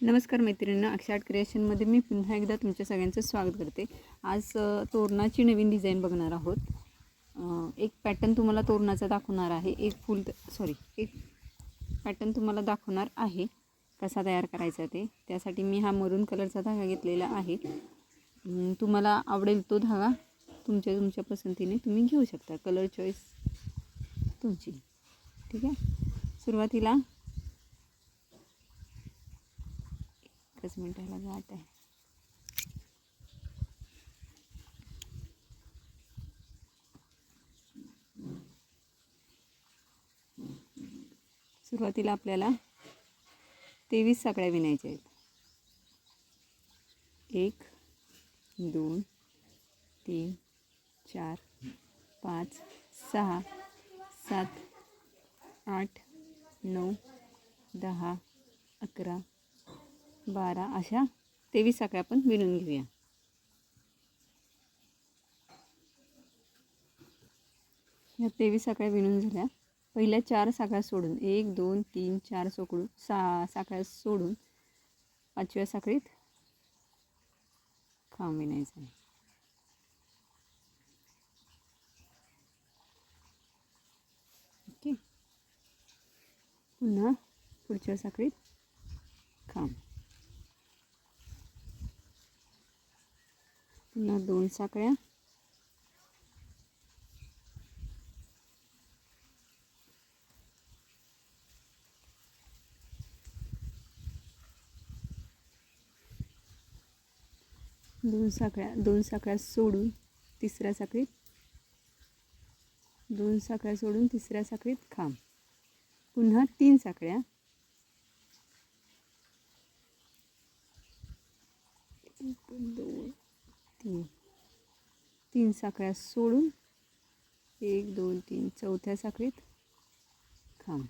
नमस्कार मैत्रिणींना अक्षाट क्रिएशनमध्ये मी पुन्हा एकदा तुमच्या सगळ्यांचं स्वागत करते. आज तोरणाची नवीन डिझाईन बघणार आहोत. एक पॅटर्न तुम्हाला तोरणाचा दाखवणार आहे. एक फुल सॉरी एक पॅटर्न तुम्हाला दाखवणार आहे. कसा तयार करायचा ते. त्यासाठी मी हा मरून कलरचा धागा घेतलेला आहे. तुम्हाला आवडेल तो धागा तुमच्या तुमच्या पसंतीने तुम्ही घेऊ शकता. कलर चॉईस तुमची. ठीक आहे? सुरुवातीला एकच मिनिटाला जात आहे. सुरुवातीला आपल्याला तेवीस साकळ्या विणायच्या आहेत. एक दोन तीन चार पाच सहा सात आठ नऊ दहा अकरा बारा अशा तेवीस आकडे आपण विणून घेऊया. या तेवीस साखळ्या विणून झाल्या. पहिल्या चार साखळ्या सोडून एक दोन तीन चार सोकडून सा साखळ्या सोडून पाचव्या साखळीत खांब विणायचा आहे. ओके. पुन्हा पुढच्या साखळीत खांब पुन्हा दोन साकळ्या दोन साकळ्या दोन साकळ्या सोडून तिसऱ्या साखळीत. दोन साखळ्या सोडून तिसऱ्या साखळीत खांब. पुन्हा तीन साखळ्या. दोन तीन तीन साखळ्या सोडून एक दोन तीन चौथ्या साखळीत खांब.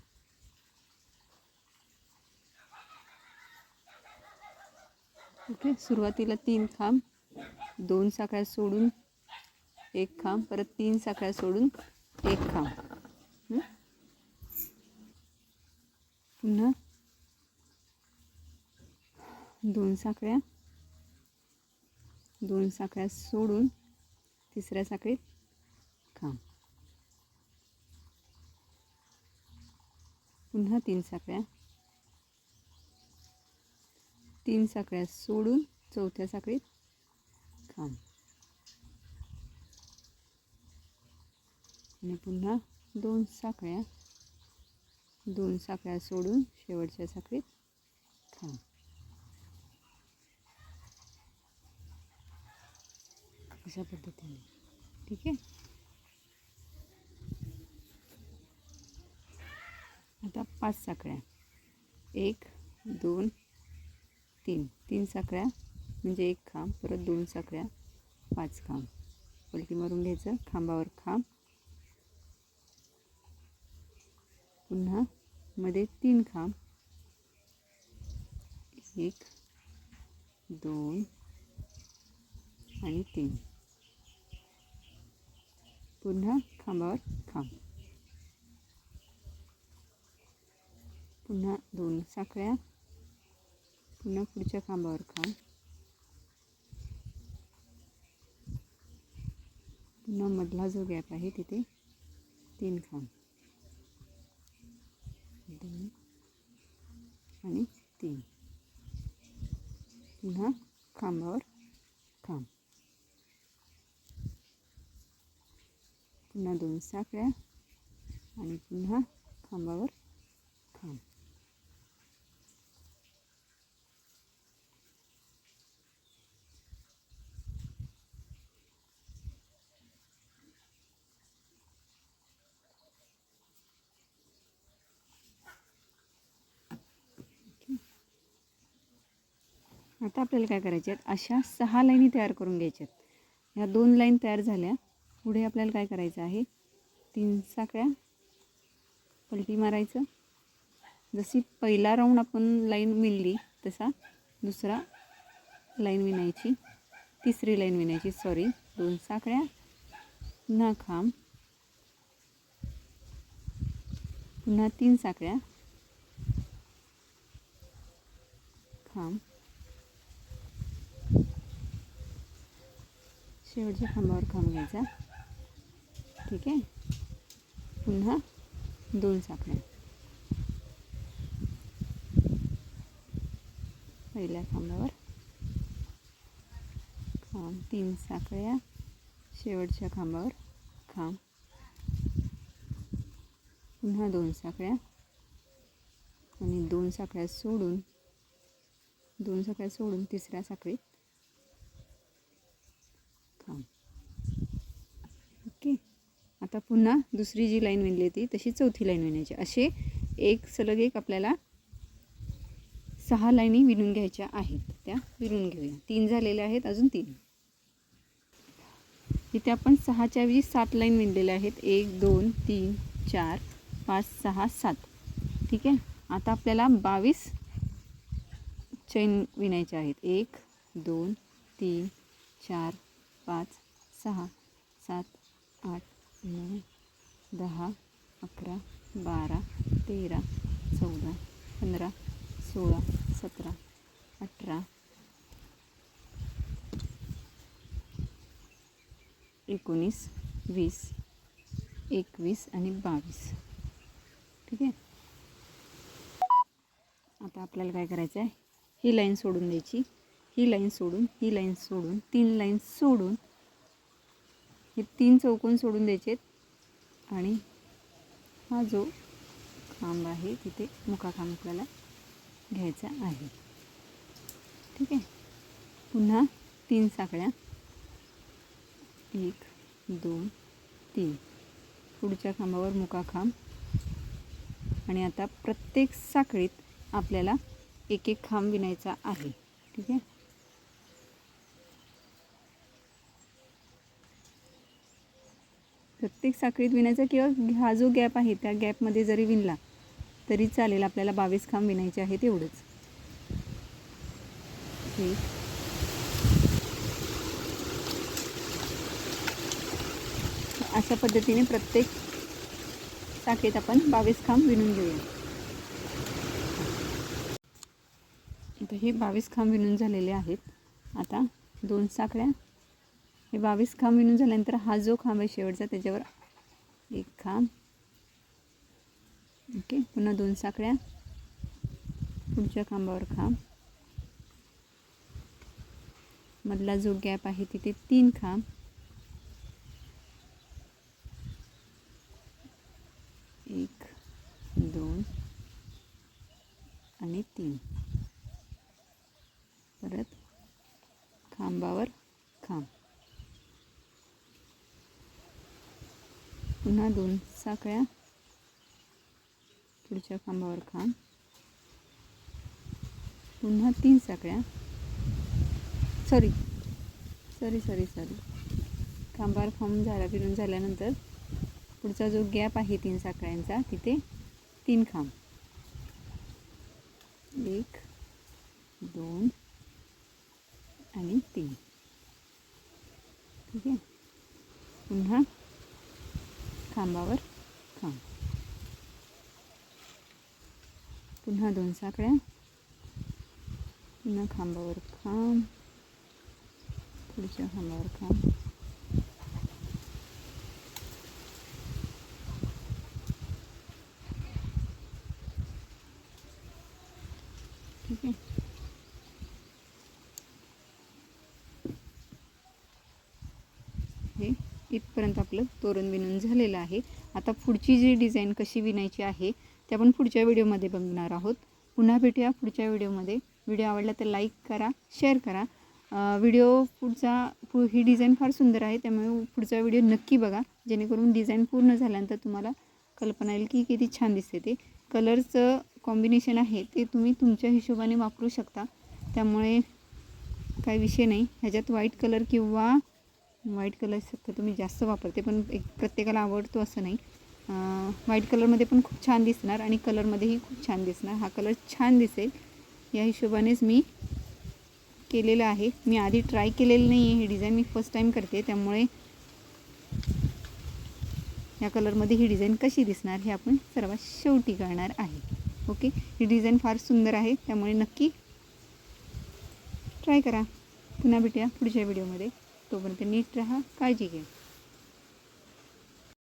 ओके सुरुवातीला तीन खांब दोन साखळ्या सोडून एक खांब परत तीन साखळ्या सोडून एक खांब. पुन्हा दोन साखळ्या दोन साखळ्या सोडून तिसऱ्या साखळीत खांब पुन्हा तीन साखळ्या. तीन साखळ्या सोडून चौथ्या साखळीत खांब आणि पुन्हा दोन साखळ्या. दोन साखळ्या सोडून शेवटच्या साखळीत खांब अशा पद्धतीने. ठीक आहे? आता पाच साखळ्या. एक दोन तीन. तीन साखळ्या म्हणजे एक खांब. परत दोन साखळ्या पाच खांब. पलटी मारून घ्यायचं. खांबावर खांब. पुन्हा मध्ये तीन खांब. एक दोन आणि तीन. पुन्हा खांबावर खांब पुन्हा दोन साखळ्या. पुन्हा पुढच्या खांबावर खांब पुन्हा मधला जो गॅप आहे तिथे तीन खांब. दोन आणि तीन. पुन्हा खांबावर खांब पुन्हा दोन साखळ्या आणि पुन्हा खांबावर खांब. आता आपल्याला काय करायचे आहेत? अशा सहा लाईनी तयार करून घ्यायच्या आहेत. ह्या दोन लाईन तयार झाल्या. पुढे आपल्याला काय करायचं आहे? तीन साकळ्या पलटी मारायचं. जशी पहिला राऊंड आपण लाईन विणली तसा दुसरा लाईन विणायची तिसरी लाईन विणायची. सॉरी दोन साकळ्या पुन्हा खांब पुन्हा तीन साखळ्या खांब. शेवटच्या खांबावर खांब घ्यायचा. ठीक आहे. पुन्हा दोन साखळ्या पहिल्या खांबावर. खांब तीन साखळ्या. शेवटच्या खांबावर खांब. पुन्हा दोन साखळ्या. आणि दोन साखळ्या सोडून दोन साखळ्या सोडून तिसऱ्या साखळीत खांब ओके आता पुन्हा दुसरी जी लाईन विणली होती तशी चौथी लाईन विणायची. असे एक सलग एक आपल्याला सहा लाईनी विणून घ्यायच्या आहेत. त्या विणून घेऊया. तीन झालेल्या आहेत अजून तीन. इथे आपण सहाच्या ऐवजी सात लाईन विणलेल्या आहेत. एक दोन तीन चार पाच सहा सात. ठीक आहे? आता आपल्याला बावीस चैन विणायच्या आहेत. एक दोन तीन चार पाच सहा सात आठ नऊ दहा अकरा बारा तेरा चौदा पंधरा सोळा सतरा अठरा. एकोणीस वीस एकवीस आणि बावीस. ठीक आहे? आता आपल्याला काय करायचं आहे ही लाईन सोडून द्यायची. ही लाईन सोडून ही लाईन सोडून तीन लाईन सोडून हे तीन चौकोन सोडून द्यायचे आणि हा जो खांब आहे तिथे मुका खांब आपल्याला घ्यायचा आहे. ठीक आहे? पुन्हा तीन साखळ्या. एक दोन तीन. पुढच्या खांबावर मुका खांब. आणि आता प्रत्येक साखळीत आपल्याला एक एक खांब विणायचा आहे. ठीक आहे? प्रत्येक साखळीत विणायचा किंवा हा जो गॅप आहे त्या गॅपमध्ये जरी विणला तरी चालेल. आपल्याला बावीस खांब विणायचे आहेत एवढंच. एक अशा पद्धतीने प्रत्येक साखळीत आपण बावीस खांब विणून घेऊया. आता हे बावीस खांब विणून झालेले आहेत. आता दोन साखळ्या हे बावीस खांब विणून झाल्यानंतर हा जो खांब आहे शेवटचा त्याच्यावर एक खांब. ओके पुन्हा दोन साखळ्या. पुढच्या खांबावर खांब. मधला जो गॅप आहे तिथे तीन खांब. एक दोन आणि तीन. परत खांबावर खांब पुन्हा दोन साखळ्या पुढच्या खांबावर खांब. पुन्हा तीन साखळ्या सॉरी सॉरी सॉरी सॉरी. खांबावर खांब झाला फिरून झाल्यानंतर पुढचा जो गॅप आहे तीन साखळ्यांचा तिथे तीन खांब. एक दोन आणि तीन. ठीक आहे? पुन्हा खांबावर खांब पुन्हा दोन साखळ्या. पुन्हा खांबावर खांब. पुढच्या खांबावर खांब ठीक आहे हे इथपर्यंत आपलं तोरण विणून झालेलं आहे. आता पुढची जी डिझाईन कशी विणायची आहे ते आपण पुढच्या व्हिडिओमध्ये बघणार आहोत. पुन्हा भेटूया पुढच्या व्हिडिओमध्ये. व्हिडिओ आवडला तर लाईक करा शेअर करा. व्हिडिओ पुढचा पु ही डिझाईन फार सुंदर आहे त्यामुळे पुढचा व्हिडिओ नक्की बघा. जेणेकरून डिझाईन पूर्ण झाल्यानंतर तुम्हाला कल्पना येईल की किती छान दिसते ते. कलरचं कॉम्बिनेशन आहे ते तुम्ही तुमच्या हिशोबाने वापरू शकता. त्यामुळे काही विषय नाही. ह्याच्यात व्हाईट कलर किंवा व्हाईट कलर शक्यतो मी जास्त वापरते पण एक प्रत्येकाला आवडतो असं नाही. व्हाईट कलरमध्ये पण खूप छान दिसणार आणि कलरमध्येही खूप छान दिसणार. हा कलर छान दिसेल. या हिशोबानेच मी केलेलं आहे. मी आधी ट्राय केलेलं नाही आहे. हे डिझाईन मी फर्स्ट टाईम करते. त्यामुळे या कलरमध्ये ही डिझाईन कशी दिसणार हे आपण सर्वात शेवटी करणार आहे. ओके? ही डिझाईन फार सुंदर आहे. त्यामुळे नक्की ट्राय करा. पुन्हा भेटूया पुढच्या व्हिडिओमध्ये. तोपर्यंत नीट राहा काळजी घ्या.